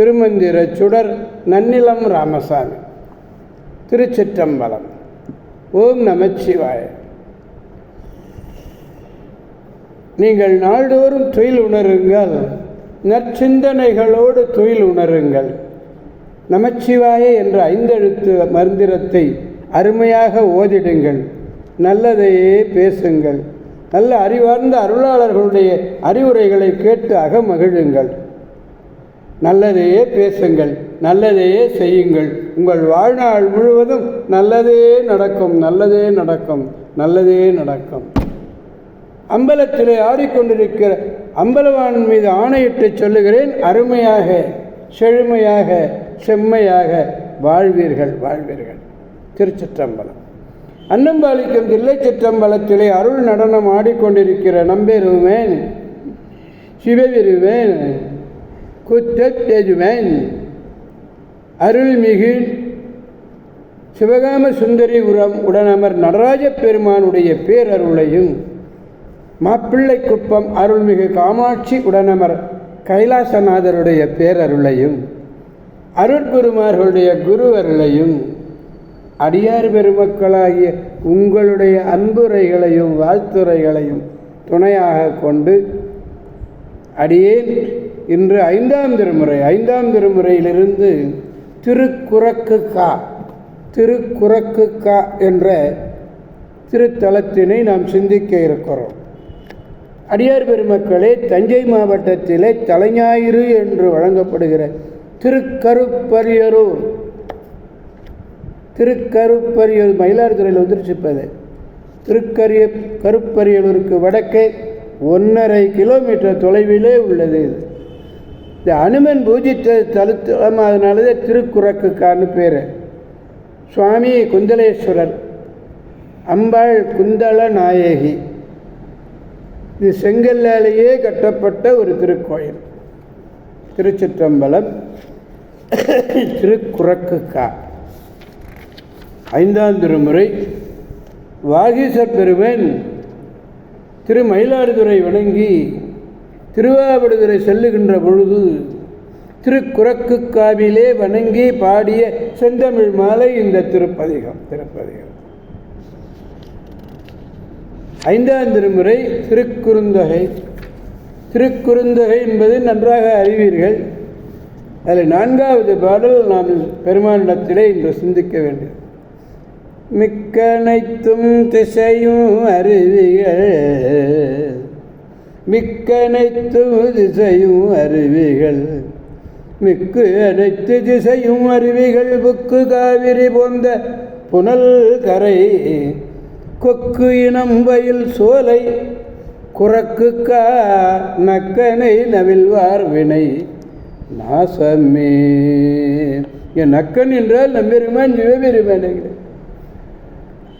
திருமந்திர சுடர் நன்னிலம் ராமசாமி. திருச்சிற்றம்பலம். ஓம் நமச்சிவாய நீங்கள் நாள்தோறும் தொழில் உணருங்கள். நற்சிந்தனைகளோடு தொழில் உணருங்கள். நமச்சிவாய என்ற ஐந்தெழுத்து மந்திரத்தை அருமையாக ஓதிடுங்கள். நல்லதையே பேசுங்கள். நல்ல அறிவார்ந்த அருளாளர்களுடைய அறிவுரைகளை கேட்டு அகமகிழுங்கள். நல்லதையே பேசுங்கள் நல்லதையே செய்யுங்கள். உங்கள் வாழ்நாள் முழுவதும் நல்லதே நடக்கும் நல்லதே நடக்கும் நல்லதே நடக்கும். அம்பலத்திலே ஆடிக்கொண்டிருக்கிற அம்பலவான் மீது ஆணையிட்டு சொல்லுகிறேன் அருமையாக செழுமையாக செம்மையாக வாழ்வீர்கள் வாழ்வீர்கள். திருச்சிற்றம்பலம். அன்னம்பாளிக்கும் தில்லை சிற்றம்பலத்திலே அருள் நடனம் ஆடிக்கொண்டிருக்கிற நம்பெருவேன் சிவபெருவேன் குத்தெஜுவேன் அருள்மிகு சிவகாம சுந்தரி உரம் உடனமர் நடராஜ பெருமானுடைய பேரருளையும் மாப்பிள்ளை குப்பம் அருள்மிகு காமாட்சி உடனமர் கைலாசநாதருடைய பேரருளையும் அருட்குருமார்களுடைய குருவருளையும் அடியார் பெருமக்களாகிய உங்களுடைய அன்புரைகளையும் வாழ்த்துரைகளையும் துணையாக கொண்டு அடியேன். இன்று ஐந்தாம் திருமுறை ஐந்தாம் திருமுறையிலிருந்து திருக்குறக்கு கா திருக்குறக்கு கா என்ற திருத்தலத்தினை நாம் சிந்திக்க இருக்கிறோம். அடியார் பெருமக்களே தஞ்சை மாவட்டத்திலே தலைஞாயிறு என்று வழங்கப்படுகிற திருக்கருப்பரியரூர் திருக்கருப்பரியல் மயிலாடுதுறையில் வந்துருச்சுப்பது. திருக்கரிய கருப்பரியலூருக்கு வடக்கே ஒன்றரை கிலோமீட்டர் தொலைவிலே உள்ளது இது. இந்த அனுமன் பூஜித்த தலுத்தலம் அதனாலதான் திருக்குறக்குக்கான்னு பேர். சுவாமி குந்தலேஸ்வரர் அம்பாள் குந்தள நாயகி. இது செங்கல்லாலேயே கட்டப்பட்ட ஒரு திருக்கோயில். திருச்சிற்றம்பலம் திருக்குறக்குக்கா. ஐந்தாம் திருமுறை வாகீசர் பெருவன் திரு மயிலாடுதுறை வணங்கி திருவாவடுதுறை செல்லுகின்ற பொழுது திருக்குறக்கு காவிலே வணங்கி பாடிய செந்தமிழ் மாலை இந்த திருப்பதிகம் திருப்பதிகம். ஐந்தாம் திருமுறை திருக்குறுந்தொகை. திருக்குறுந்தொகை என்பது நன்றாக அறிவீர்கள். அதில் நான்காவது பாடல் நாம் பெருமானிடத்திலே இன்று சிந்திக்க வேண்டும். மிக்கனைத்தும் திசையும் அருவிகள் மிக்க அனைத்து திசையும் அருவிகள். மிக்கு அனைத்து திசையும் அருவிகள். புக்கு காவிரி போந்த புனல் கரை. கொக்கு இனம் வயல் சோலை. குரக்கு கா நக்கனை நவில்வார் வினை. நாசமே. என் நக்கன் என்றால் நம்பெருமான் சிவபெருமான்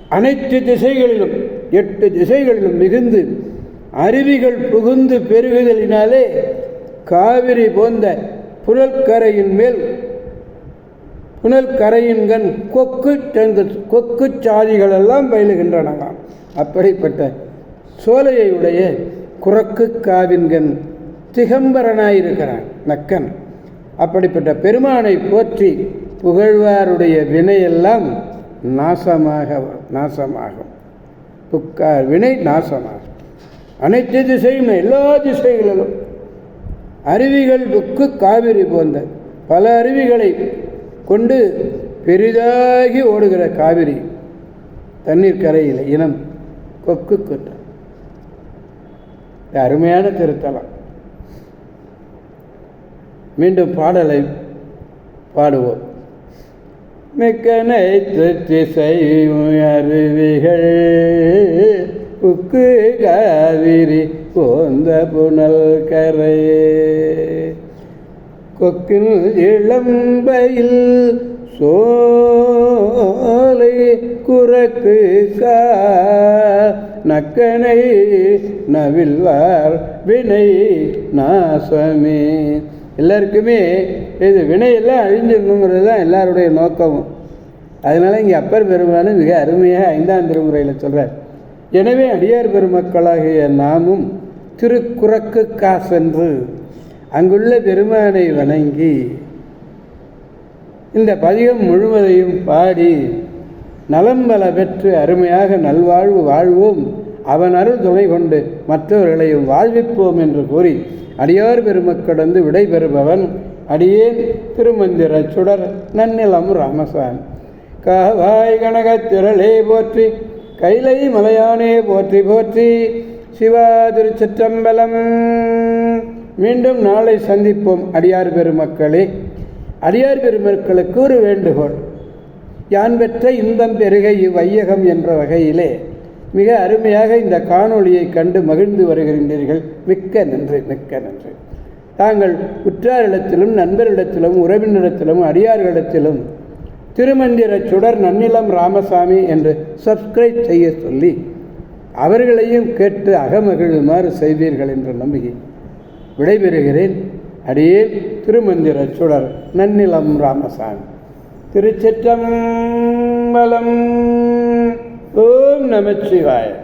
அனைத்து திசைகளிலும் எட்டு திசைகளிலும் மிகுந்து அருவிகள் புகுந்து பெருகுதலினாலே காவிரி போந்த புனல்கரையின் மேல் புனல் கரையின்கண் கொக்கு சேர்ந்த கொக்கு சாதிகள் எல்லாம் பயிலுகின்றனவாம் அப்படிப்பட்ட சோலையை உடைய குரக்கு காவின்கண் திகம்பரனாயிருக்கிறான் நக்கன். அப்படிப்பட்ட பெருமானை போற்றி புகழ்வாருடைய வினையெல்லாம் நாசமாக நாசமாகும். புக்கார் வினை நாசமாகும். அனைத்து திசையும் எல்லா திசைகளிலும். அருவிகள் புக்கு காவிரி போன்ற பல அருவிகளை கொண்டு பெரிதாகி ஓடுகிற காவிரி தண்ணீர் கரையில் இனம் கொக்கு கொற்ற அருமையான திருத்தலம். மீண்டும் பாடலை பாடுவோம். மிக்கனைத்து திசை அருவிகள் உக்கு காவிரி போந்த புனல் கரையே கொக்கில் இளம்பையில் சோலை குரக்கு கா நக்கனை நவில்வார் வினை நாசமே. எல்லாருக்குமே இது வினையெல்லாம் அழிஞ்சிடணுங்கிறது தான் எல்லாருடைய நோக்கமும். அதனால் இங்கே அப்பர் பெருமானும் மிக அருமையாக ஐந்தாம் திருமுறையில் சொல்கிறார் எனவே அடியார் பெருமக்களாகிய நாமும் திருக்குறக்கு காசென்று அங்குள்ள பெருமானை வணங்கி இந்த பதிகம் முழுவதையும் பாடி நலம் பல பெற்று அருமையாக நல்வாழ்வு வாழ்வோம். அவன் அருள் துணை கொண்டு மற்றவர்களையும் வாழ்விப்போம் என்று கூறி அடியார் பெருமக்கடந்து விடைபெறுபவன் அடியேன் திருமந்திர சுடர் நன்னிலம் ராமசாமி. காவாய் கனகத் திரளே போற்றி கைலை மலையானே போற்றி போற்றி. சிவா திருச்சிற்றம்பலம். மீண்டும் நாளை சந்திப்போம் அடியார் பெருமக்களே. அடியார் பெருமக்களுக்கு ஒரு வேண்டுகோள். யான் பெற்ற இன்பம் பெருக இவ்வையகம் என்ற வகையிலே மிக அருமையாக இந்த காணொளியை கண்டு மகிழ்ந்து வருகின்றீர்கள். மிக்க நன்றி மிக்க நன்றி. தாங்கள் உற்றாரிடத்திலும் நண்பரிடத்திலும் உறவினரிடத்திலும் அடியார்களிடத்திலும் திருமந்திர சுடர் நன்னிலம் ராமசாமி என்று சப்ஸ்கிரைப் செய்ய சொல்லி அவர்களையும் கேட்டு அகமகிழுமாறு செய்வீர்கள் என்ற நம்பிக்கை. விடைபெறுகிறேன். அடியே திருமந்திர சுடர் நன்னிலம் ராமசாமி. திருச்சிற்றம்பலம். ஓம் நமச்சிவாய